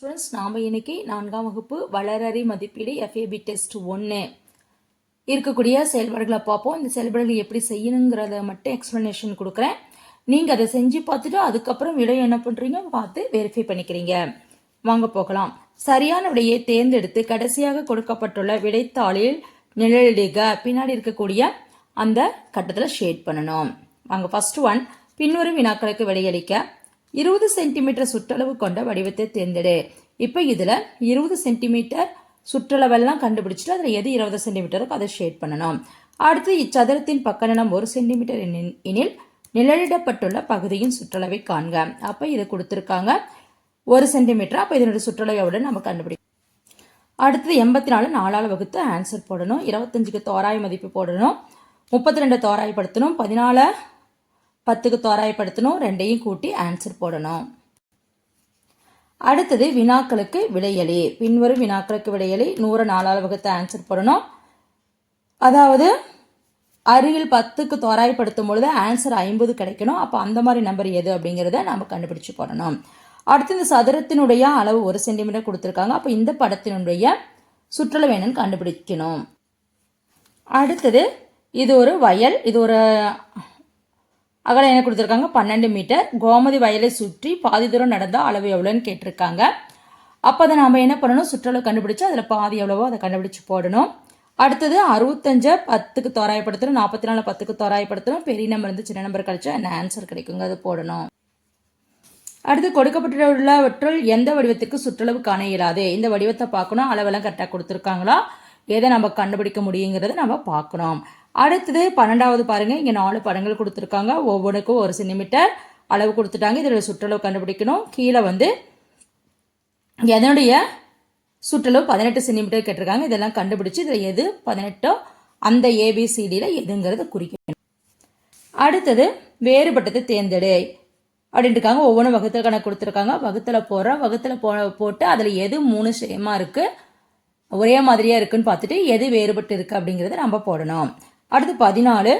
Students நாம் இன்னைக்கு நான்காம் வகுப்பு வளரறி மதிப்பீடு எஃப்ஏபி டெஸ்ட் ஒன்று இருக்கக்கூடிய செயல்பாடுகளை பார்ப்போம். இந்த செயல்பாடுகளை எப்படி செய்யணுங்கிறத மட்டும் எக்ஸ்ப்ளனேஷன் கொடுக்குறேன். நீங்கள் அதை செஞ்சு பார்த்துட்டு அதுக்கப்புறம் விடை என்ன பண்ணுறீங்க பார்த்து வெரிஃபை பண்ணிக்கிறீங்க. வாங்க போகலாம். சரியான விடையை தேர்ந்தெடுத்து கடைசியாக கொடுக்கப்பட்டுள்ள விடைத்தாளில் நிழலிடுக. பின்னாடி இருக்கக்கூடிய அந்த கட்டத்தில் ஷேட் பண்ணணும். வாங்க ஃபர்ஸ்ட் ஒன் பின்வரும் வினாக்களுக்கு விடையளிக்க. இருபது சென்டிமீட்டர் சுற்றளவு கொண்ட வடிவத்தை தேர்ந்தெடு. இப்போ இதில் இருபது சென்டிமீட்டர் சுற்றளவெல்லாம் கண்டுபிடிச்சிட்டு அதில் எது இருபது சென்டிமீட்டருக்கு அதை ஷேட் பண்ணணும். அடுத்து இச்சதுரத்தின் பக்க நீளம் ஒரு சென்டிமீட்டர் எனில் நிழலிடப்பட்டுள்ள பகுதியின் சுற்றளவை காண்க. அப்போ இது கொடுத்துருக்காங்க ஒரு சென்டிமீட்டர். அப்போ இதனுடைய சுற்றளவையோட நம்ம கண்டுபிடி. அடுத்தது எண்பத்தி நாலு நாலால் வகுத்து ஆன்சர் போடணும். இருபத்தஞ்சுக்கு தோராய மதிப்பு போடணும். முப்பத்தி ரெண்டு தோராயப்படுத்தணும். பதினாலு பத்துக்கு தோராயப்படுத்தணும் ரெண்டையும் கூட்டி ஆன்சர் போடணும். அடுத்தது வினாக்களுக்கு விடையளி. பின்வரும் வினாக்களுக்கு விடையளி. நூறு நாலால் வகுத்து ஆன்சர் போடணும். அதாவது அருகில் பத்துக்கு தோராயப்படுத்தும் பொழுது ஆன்சர் ஐம்பது கிடைக்கணும். அப்போ அந்த மாதிரி நம்பர் எது அப்படிங்கிறத நம்ம கண்டுபிடிச்சு போடணும். அடுத்து இந்த சதுரத்தினுடைய அளவு ஒரு சென்டிமீட்டர் கொடுத்துருக்காங்க. அப்போ இந்த படத்தினுடைய சுற்றளவு என்னன்னு கண்டுபிடிக்கணும். அடுத்தது இது ஒரு வயல் இது ஒரு அகலம் என்ன கொடுத்துருக்காங்க. பன்னெண்டு மீட்டர். கோமதி வயலை சுற்றி பாதி தூரம் நடந்தால் அளவு எவ்வளோன்னு கேட்டிருக்காங்க. அப்போ அதை நாம் என்ன பண்ணணும்? சுற்றளவு கண்டுபிடிச்சு அதில் பாதி எவ்வளவோ அதை கண்டுபிடிச்சு போடணும். அடுத்தது அறுபத்தஞ்சை பத்துக்கு தோராயப்படுத்தணும். நாற்பத்தி நாலு பத்துக்கு தோராயப்படுத்தணும். பெரிய நம்பர் இருந்து சின்ன நம்பர் கழிச்சா என்ன ஆன்சர் கிடைக்குங்க? அது போடணும். அடுத்து கொடுக்கப்பட்டுள்ளவற்றுள் எந்த வடிவத்துக்கு சுற்றளவு காண இயலாது? இந்த வடிவத்தை பார்க்கணும். அளவெல்லாம் கரெக்டாக கொடுத்துருக்காங்களா? எதை நம்ம கண்டுபிடிக்க முடியுங்கிறத நம்ம பார்க்கணும். அடுத்தது பன்னெண்டாவது பாருங்கள் இங்கே நாலு படங்கள் கொடுத்துருக்காங்க. ஒவ்வொன்றுக்கும் ஒரு சென்டிமீட்டர் அளவு கொடுத்துட்டாங்க. இதோட சுற்றளவு கண்டுபிடிக்கணும். கீழே வந்து எதனுடைய சுற்றளவு பதினெட்டு சென்டிமீட்டர் கேட்டிருக்காங்க. இதெல்லாம் கண்டுபிடிச்சு இதில் எது பதினெட்டோ அந்த ஏபிசிடியில் எதுங்கிறத குறிக்கணும். அடுத்தது வேறுபட்டது தேர்ந்தெடு அப்படின்ட்டு இருக்காங்க. ஒவ்வொன்றும் வகுத்தல் கணக்கு கொடுத்துருக்காங்க. வகுத்தில் போடுறோம் வகுத்தில் போ போட்டு அதில் எது மூணு சேமாக இருக்குது ஒரே மாதிரியாக இருக்குன்னு பார்த்துட்டு எது வேறுபட்டு இருக்குது அப்படிங்கிறத நம்ம போடணும். அடுத்து பதினாலு.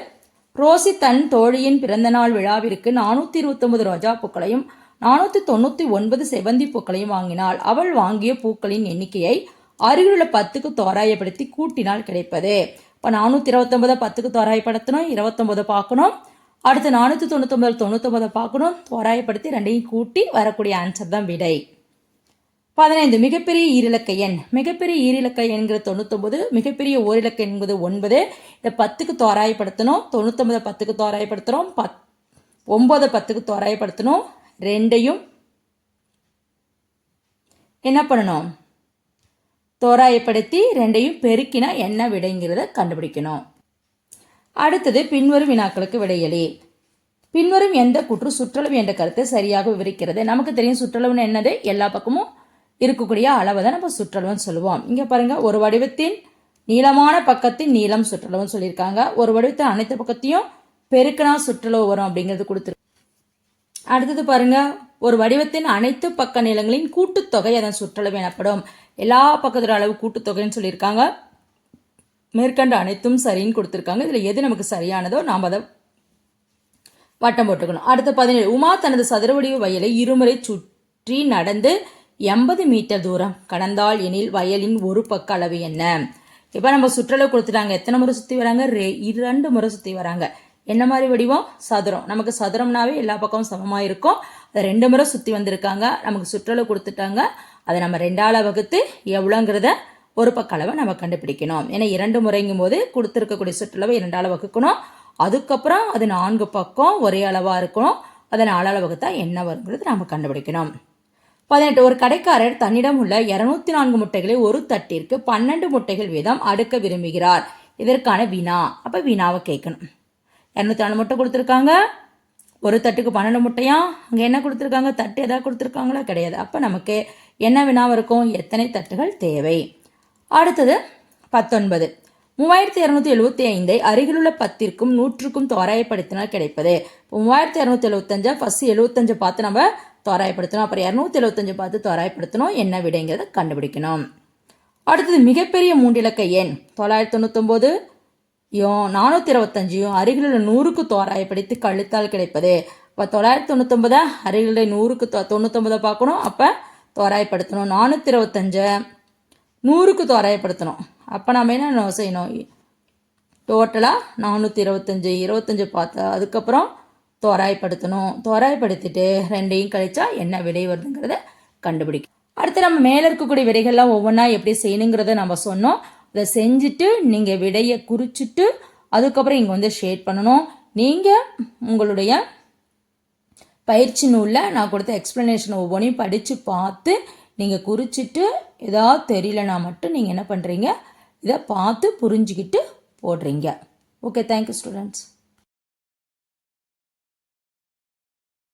ரோசி தன் தோழியின் பிறந்தநாள் விழாவிற்கு நானூற்றி இருபத்தொன்பது ரோஜா பூக்களையும் நானூற்றி தொண்ணூற்றி ஒன்பது செவந்தி பூக்களையும் வாங்கினாள். அவள் வாங்கிய பூக்களின் எண்ணிக்கையை அருகிலுள்ள பத்துக்கு தோராயப்படுத்தி கூட்டினால் கிடைப்பது. இப்போ நானூற்றி இருபத்தொம்பதை பத்துக்கு தோராயப்படுத்தணும் இருபத்தொம்பதை பார்க்கணும். அடுத்து நானூற்றி தொண்ணூத்தொம்பது தொண்ணூத்தொம்பதை பார்க்கணும் தோராயப்படுத்தி ரெண்டையும் கூட்டி வரக்கூடிய ஆன்சர் தான் விடை. பதினைந்து மிகப்பெரிய ஈரிலக்க எண். மிகப்பெரிய ஈரிலக்க எண்கிற தொண்ணூத்தொம்பது மிகப்பெரிய ஓரிலக்க என்பது ஒன்பது. இதை பத்துக்கு தோராயப்படுத்தணும். தொண்ணூத்தொம்பதை பத்துக்கு தோராயப்படுத்துகிறோம் பத் ஒம்பதை பத்துக்கு தோராயப்படுத்தணும். ரெண்டையும் என்ன பண்ணணும்? தோராயப்படுத்தி ரெண்டையும் பெருக்கினா என்ன விடைங்கிறத கண்டுபிடிக்கணும். அடுத்தது பின்வரும் வினாக்களுக்கு விடையளி. பின்வரும் எந்த குற்று சுற்றளவு என்ற கருத்தை சரியாக விவரிக்கிறது. நமக்கு தெரியும் சுற்றளவுன்னு என்னது? எல்லா பக்கமும் இருக்கக்கூடிய அளவை தான் நம்ம சுற்றளவுன்னு சொல்லுவோம். இங்கே பாருங்கள் ஒரு வடிவத்தின் நீளமான பக்கத்தின் நீளம் சுற்றளவுன்னு சொல்லியிருக்காங்க. ஒரு வடிவத்தின் அனைத்து பக்கத்தையும் பெருக்கினா சுற்றளவு வரும் அப்படிங்கிறது கொடுத்துரு அடுத்தது பாருங்க ஒரு வடிவத்தின் அனைத்து பக்க நீளங்களின் கூட்டுத்தொகை அதன் சுற்றளவு எனப்படும். எல்லா பக்கத்தோட அளவு கூட்டுத்தொகைன்னு சொல்லியிருக்காங்க. மேற்கண்ட அனைத்தும் சரின்னு கொடுத்துருக்காங்க. இதில் எது நமக்கு சரியானதோ நாம் அதை வட்டம் போட்டுக்கணும். அடுத்த பதினேழு உமா தனது சதுர வடிவ வயலை இருமுறை சுற்றி நடந்து எண்பது மீட்டர் தூரம். கடந்தால் எனில் வயலின் ஒரு பக்க அளவு என்ன? இப்போ நம்ம சுற்றளவு கொடுத்துட்டாங்க. எத்தனை முறை சுற்றி வராங்க? ரே இரண்டு முறை சுற்றி வராங்க. என்ன மாதிரி வடிவம்? சதுரம். நமக்கு சதுரம்னாவே எல்லா பக்கமும் சமமாக இருக்கும். அதை ரெண்டு முறை சுற்றி வந்திருக்காங்க. நமக்கு சுற்றளவு கொடுத்துட்டாங்க. அதை நம்ம ரெண்டால வகுத்து எவ்வளோங்கிறத ஒரு பக்க அளவை நம்ம கண்டுபிடிக்கணும். ஏன்னா இரண்டு முறைங்கும் போது கொடுத்துருக்கக்கூடிய சுற்றளவை இரண்டால வகுக்கணும். அதுக்கப்புறம் அது நான்கு பக்கம் ஒரே அளவாக இருக்கணும். அதை நாலால வகுத்தா என்ன வருங்கிறது நம்ம கண்டுபிடிக்கணும். பதினெட்டு ஒரு கடைக்காரர் தன்னிடம் உள்ள இருநூத்தி நான்கு முட்டைகளை ஒரு தட்டிற்கு பன்னெண்டு முட்டைகள் வீதம் அடுக்க விரும்புகிறார். இதற்கான வினா அப்போ வினாவை கேட்கணும். இரநூத்தி நாலு முட்டை கொடுத்துருக்காங்க. ஒரு தட்டுக்கு பன்னெண்டு முட்டையா? அங்கே என்ன கொடுத்துருக்காங்க? தட்டு எதாவது கொடுத்துருக்காங்களா? கிடையாது. அப்போ நமக்கு என்ன வினாவும் இருக்கும்? எத்தனை தட்டுகள் தேவை? அடுத்தது பத்தொன்பது. மூவாயிரத்தி இரநூத்தி எழுபத்தி ஐந்தை அருகிலுள்ள பத்திற்கும் நூற்றுக்கும் தோராயப்படுத்தினால் கிடைப்பது. மூவாயிரத்தி இரநூத்தி எழுபத்தஞ்சா ஃபஸ்ட்டு எழுபத்தஞ்சை பார்த்து நம்ம தோராயப்படுத்தணும். அப்புறம் இரநூத்தி எழுபத்தஞ்சு பார்த்து தோராயப்படுத்தணும். என்ன விடைங்கிறத கண்டுபிடிக்கணும். அடுத்தது மிகப்பெரிய மூன்றிலக்க எண். தொள்ளாயிரத்தி தொண்ணூத்தொம்போது நானூற்றி இருபத்தஞ்சியும் அருகிலுள்ள நூறுக்கு தோராயப்படுத்தி கழுத்தால் கிடைப்பது. இப்போ தொள்ளாயிரத்தி தொண்ணூத்தொம்பதை அருகிலுள்ள நூறுக்கு தொ தொண்ணூத்தொம்பதை பார்க்கணும். அப்போ தோராயப்படுத்தணும். நானூற்றி இருபத்தஞ்சை நூறுக்கு தோராயப்படுத்தணும். அப்போ நம்ம என்ன செய்யணும்? டோட்டலாக நானூற்றி இருபத்தஞ்சி இருபத்தஞ்சி பார்த்தா அதுக்கப்புறம் தோராயப்படுத்தணும். தோராயப்படுத்திட்டு ரெண்டையும் கழிச்சா என்ன விடை வருதுங்கிறத கண்டுபிடிக்கும் அடுத்து நம்ம மேலே இருக்கக்கூடிய விடைகள்லாம் ஒவ்வொன்றா எப்படி செய்யணுங்கிறத நம்ம சொன்னோம். அதை செஞ்சுட்டு நீங்கள் விடையை குறிச்சிட்டு அதுக்கப்புறம் இங்கே வந்து ஷேட் பண்ணணும். நீங்கள் உங்களுடைய பயிற்சி நூலில் நான் கொடுத்த எக்ஸ்ப்ளனேஷன் ஒவ்வொன்றையும் படித்து பார்த்து நீங்கள் குறிச்சிட்டு ஏதாவது தெரியலனா மட்டும் நீங்கள் என்ன பண்ணுறீங்க இதை பார்த்து புரிஞ்சுக்கிட்டு போடுறீங்க. Okay thank you students